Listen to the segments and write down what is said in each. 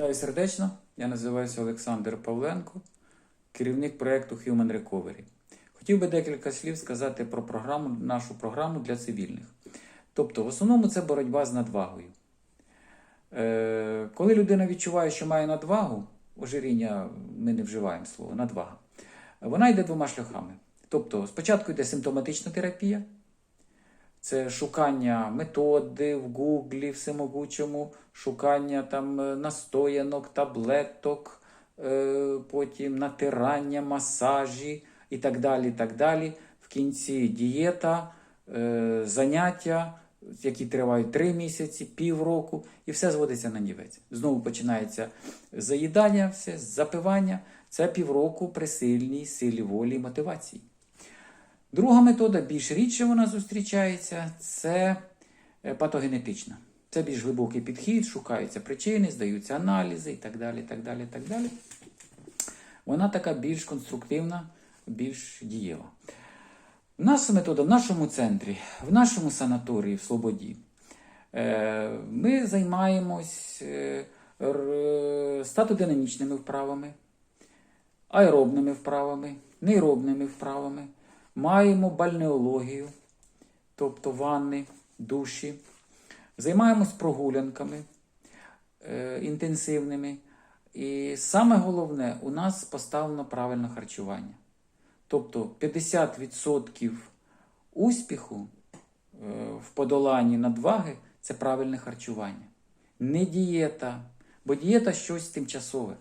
Вітаю сердечно. Я називаюся Олександр Павленко, керівник проєкту Human Recovery. Хотів би декілька слів сказати про програму, нашу програму для цивільних. Тобто, в основному це боротьба з надвагою. Е, коли людина відчуває, що має надвагу, ожиріння ми не вживаємо слово, надвага, вона йде двома шляхами. Тобто, спочатку йде симптоматична терапія, це шукання методи в Гуглі, всемогучому, шукання там е, настоянок, таблеток, е, потім натирання, масажі і так далі. так далі. В кінці дієта, е, заняття, які тривають 3 місяці, півроку, і все зводиться на нівець. Знову починається заїдання, все, запивання. Це півроку при сильній силі волі і мотивації. Друга метода, більш рідше вона зустрічається, це е, патогенетична. Це більш глибокий підхід, шукаються причини, здаються аналізи і так далі. так далі, так далі. Вона така більш конструктивна, більш дієва. Наша метода в нашому центрі, в нашому санаторії в Слободі. е, Ми займаємось е, статодинамічними вправами, аеробними вправами, нейробними вправами. Маємо бальнеологію, тобто ванни, душі. Займаємось прогулянками е, інтенсивними. І саме головне, у нас поставлено правильне харчування. Тобто 50% успіху е, в подоланні надваги це правильне харчування. Не дієта, бо дієта щось тимчасове.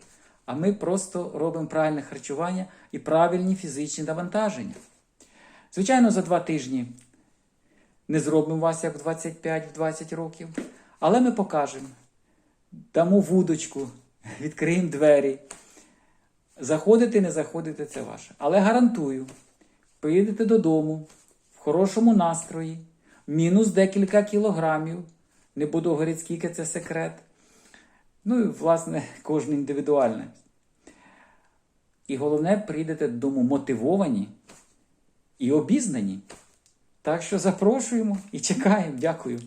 А ми просто робимо правильне харчування і правильні фізичні навантаження. Звичайно, за два тижні не зробимо вас як в 25-20 років, але ми покажемо. Дамо вудочку, відкриємо двері. Заходити, не заходити це ваше. Але гарантую, поїдете додому в хорошому настрої, мінус декілька кілограмів. Не буду говорити, скільки це секрет. Ну і, власне, кожен індивідуальне. І головне, прийдете додому мотивовані і обізнані. Так що запрошуємо і чекаємо. Дякую.